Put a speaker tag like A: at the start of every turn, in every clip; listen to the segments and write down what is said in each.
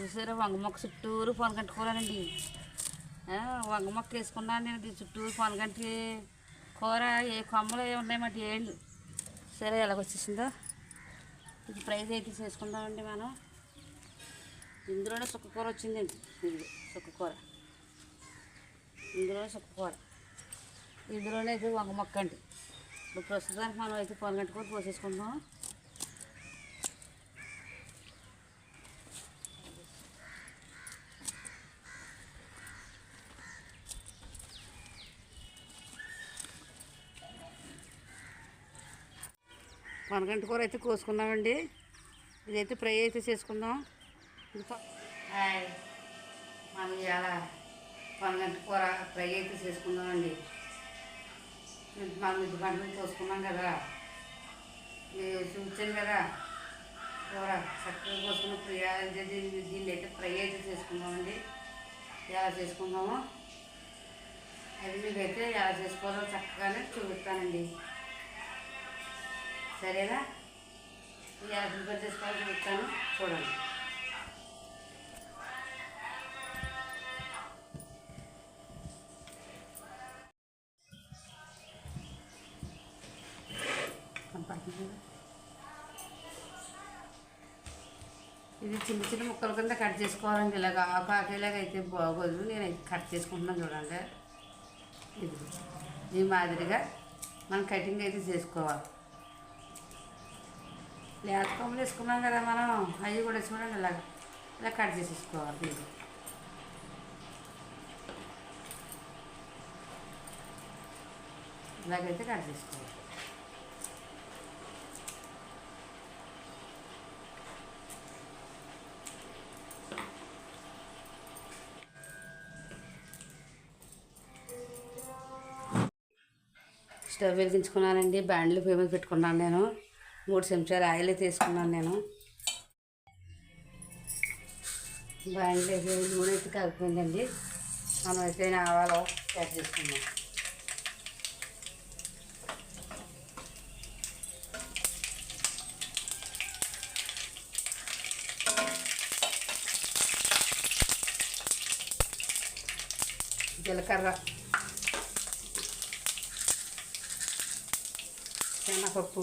A: చూసారా? వంగ మొక్క చుట్టూరు పొనగంటుకోవాలండి వంగ మొక్క వేసుకున్నాను నేను చుట్టూరు చుట్టూరు పొనగంటి కూర ఏ కొమ్మలు ఏ ఉన్నాయి మాట ఏళ్ళు సరే ఎలాగొచ్చేసిందో? ఇది ప్రైజ్ అయితే చేసుకుందామండి మనం. ఇందులోనే సుక్క కూర వచ్చిందండి. ఇది సుక్క కూర. ఇందులోనే సుక్క కూర. ఇందులోనే అయితే వంగ మొక్క అండి. ఇప్పుడు ప్రస్తుతానికి మనం అయితే పొనగంటి కూర పోసేసుకుందాం పొనగంటి కూర అయితే కోసుకున్నామండి ఇదైతే ఫ్రై అయితే చేసుకుందాం. హాయ్ మనం ఇలా పనగంట కూర ఫ్రై అయితే చేసుకుందామండి. మనం ఇది పంటలు కోసుకున్నాం కదా. చూచాను చూపించాను కదా. కూర చక్కగా కోసుకున్న ఫ్రై దీన్ని దీన్ని అయితే ఫ్రై అయితే చేసుకుందామండి. ఎలా చేసుకుందామో. అది మీకైతే ఎలా చేసుకోవాలో చక్కగానే చూపిస్తానండి. సరేనా? ఈ ఎలా ప్రిపేర్ చేసుకోవాలో చూపిస్తాను చూడండి. ఇది చిన్న చిన్న ముక్కల కింద కట్ చేసుకోవాలండి. ఇలాగ ఆకు ఆకేలాగా అయితే బాగోదు. నేను కట్ చేసుకుంటున్నాను చూడండి. ఇది ఈ మాదిరిగా మనం కటింగ్ అయితే చేసుకోవాలి. లేత కొమ్మలు వేసుకున్నాం కదా మనం. అవి కూడా చూడండి ఇలాగ ఇలా కట్ చేసేసుకోవాలి ఇది ఇలాగైతే కట్ చేసుకోవాలి. స్టవ్ వెలిగించుకున్నానండి. బ్యాండ్లు పేమెంట్ పెట్టుకున్నాను నేను. మూడు చెంచాలు ఆయిల్ తీసుకున్నాను నేను. బ్యాండ్లు అయితే నూనె అయితే కాలిపోయిందండి మనం అయితే ఆవాలు యాడ్ చేసుకుందాం. జీలకర్ర శనగపప్పు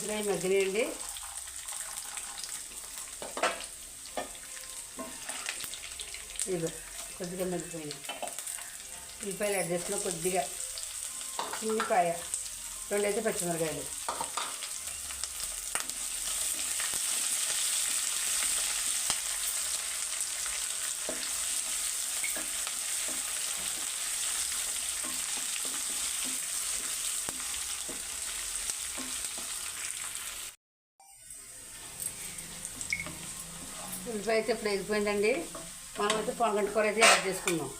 A: కరివేపాకు. కొద్దిగా మగ్గినాయండి ఇదిగో కొద్దిగా మగ్గిపోయింది ఉల్లిపాయలు యాడ్ కొద్దిగా ఉల్లిపాయ రెండైతే పచ్చిమిరకాయలు అయితే ఇప్పుడు ఎగిపోయిందండి మనం అయితే పొంగంటి కూర అయితే యాడ్ చేసుకుందాం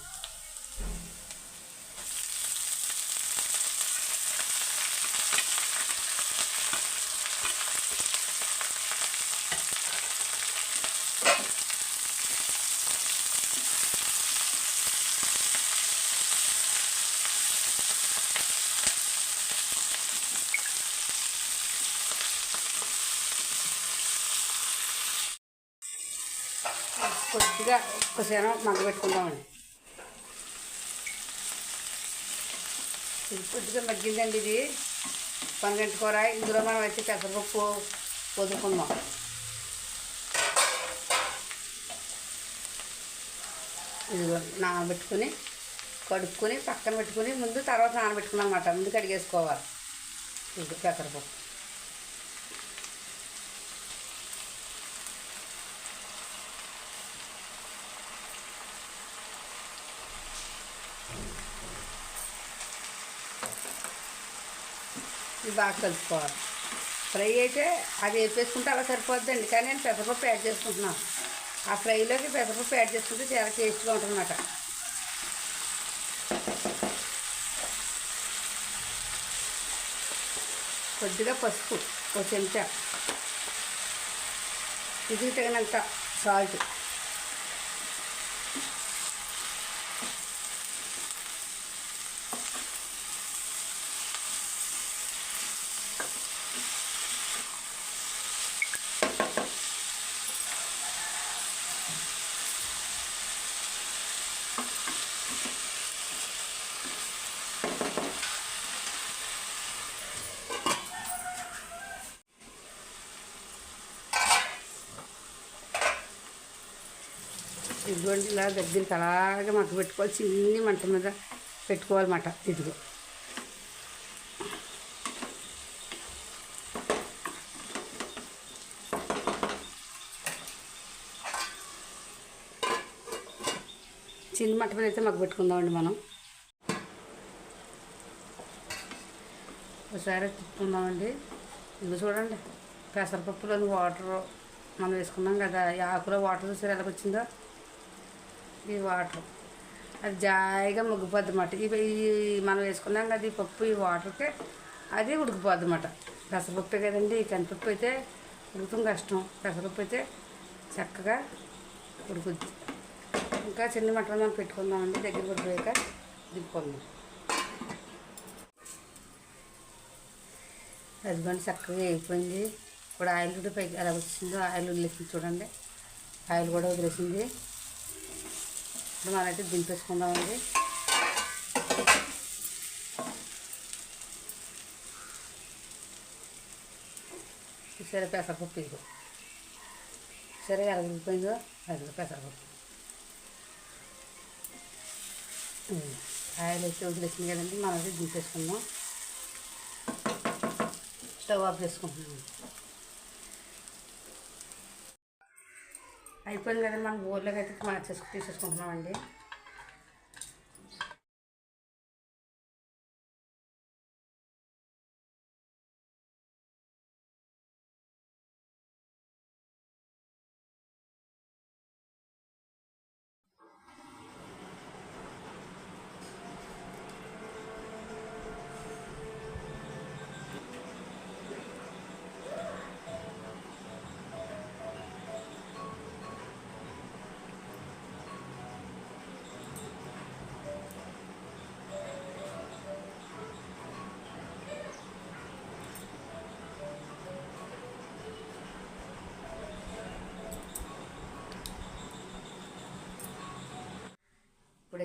A: కొద్దిగా ఒక్కసేన మగ్గబెట్టుకుందామండి ఇది కొద్దిగా మగ్గిందండి ఇది. పన్నెండు కూర ఇందులో మనం అయితే పెసరపప్పు వదులుకుందాం. ఇదిగో నానబెట్టుకుని కడుక్కొని పక్కన పెట్టుకుని ముందు తర్వాత నానబెట్టుకున్నాం అనమాట ముందు కడిగేసుకోవాలి. ఇది పెసరపప్పు. ఇది బాగా కలుపుకోవాలి. ఫ్రై అయితే అది వేపేసుకుంటే అలా సరిపోద్దండి. కానీ నేను పెసరపప్పు యాడ్ చేసుకుంటున్నాను ఆ ఫ్రైలోకి పెసరపప్పు యాడ్ చేసుకుంటే చాలా టేస్ట్గా ఉంటుందన్నమాట. కొద్దిగా పసుపు ఒక చెంచా. ఇది తగినంత సాల్ట్ ఇదిగోండి ఇలా దగ్గరికి అలాగే మగ్గ పెట్టుకోవాలి. చిన్ని మంట మీద పెట్టుకోవాలన్నమాట ఇదిగో. చిన్న మంట మీద అయితే మగ్గ పెట్టుకుందామండి మనం. ఒకసారి తిప్పుకుందామండి. ఇది చూడండి పెసరపప్పులోని వాటర్ మనం వేసుకున్నాం కదా ఈ ఆకులో వాటర్ చూసారు ఎలా వచ్చిందో ఈ వాటర్. అది జాయిగా ముగ్గిపోద్ది అన్నమాట. ఇవి ఈ మనం వేసుకున్నాం కదా ఈ పప్పు ఈ వాటర్కి అది ఉడికిపోద్ది అన్నమాట. పెసరపప్పు కదండి ఈ కందిపప్పు అయితే ఉడకడం కష్టం. పెసరపప్పు అయితే చక్కగా ఉడుకుద్ది. ఇంకా చిన్న మటన్ మనం పెట్టుకుందామండి దగ్గర ఉడిపోయాక దిప్పుకుందాం అదిగోండి చక్కగా అయిపోయింది ఇప్పుడు ఆయిల్ కూడా పైకి ఎలా వచ్చిందో ఆయిల్ వదిలేసింది చూడండి. ఆయిల్ కూడా వదిలేసింది. ఇప్పుడు మనమైతే దింపేసుకుందామండి. సరే పెసరపప్పు ఇదిగో సరే ఎరగిపోయిందో అది పెసరపప్పు. ఉమ్. ఆయిల్ అయితే వదిలేసింది కదండి మనం అయితే దింపేసుకుందాం. స్టవ్ ఆఫ్ చేసుకుంటున్నాం. అయిపోయింది కదండి మనం బోర్లోకి అయితే మార్చేసుకు తీసేసుకుంటున్నామండి.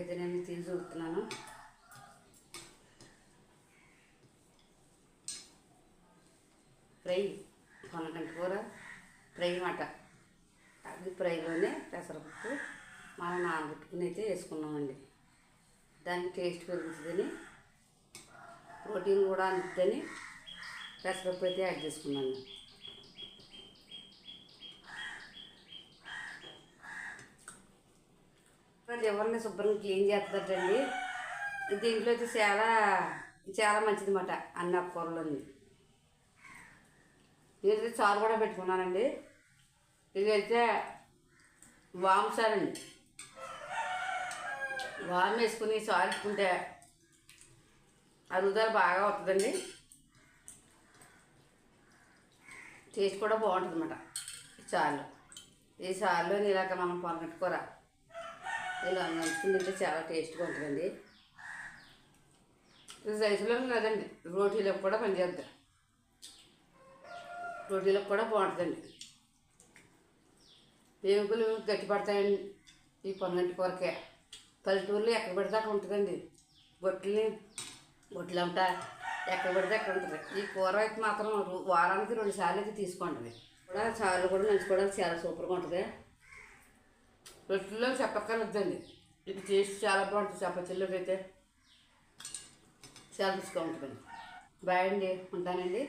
A: అయితే నేను తీసి చూస్తున్నాను ఫ్రై కొనగంట కూర ఫ్రై మాట. అది ఫ్రైలోనే పెసరపప్పు మనం నానబెట్టుకుని అయితే వేసుకున్నామండి. దానికి టేస్ట్ పెరుగుతుందని ప్రోటీన్ కూడా అందుతుందని పెసరపప్పు అయితే యాడ్ చేసుకున్నాను. లివర్ని శుభ్రంగా క్లీన్ చేస్తుందండి దీంట్లో అయితే చాలా చాలా మంచిది అన్నమాట అన్ని కూరలోని ఇదైతే చారు కూడా పెట్టుకున్నానండి. ఇదైతే వామ్ సార్ అండి వామ్ వేసుకుని చారు పెట్టుకుంటే అరుగుదల బాగా వస్తుందండి టేస్ట్ కూడా బాగుంటుంది అన్నమాట చారులో. ఈ చారులో ఇలాగ మనం పొరగట్టుకోరా ఇలా నంచుకుని తింటే చాలా టేస్ట్గా ఉంటుందండి. ఇది రైస్లో కాదండి రోటీలకు కూడా పనిచేద్దాం రోటీలకు కూడా బాగుంటుందండి. ఎముకలు గట్టి పడతాయండి ఈ పొంగంటి కూరకే. పల్లెటూరులో ఎక్కడ పడితే అక్కడ ఉంటుందండి. బొట్టుని బొట్లు అంట ఎక్కడ పడితే అక్కడ ఉంటుంది. ఈ కూర అయితే మాత్రం వారానికి రెండు సార్లు అయితే తీసుకోండి. కూడా చారులు కూడా నంచుకోవడానికి చాలా సూపర్గా ఉంటుంది. రొట్టెల్లో చెప్పక్కర్లేదండి ఇది టేస్ట్ చాలా బాగుంటుంది. చప్పచిల్లోకి అయితే చాలా రుచిగా బాగండి బాయ్ అండి. ఉంటానండి.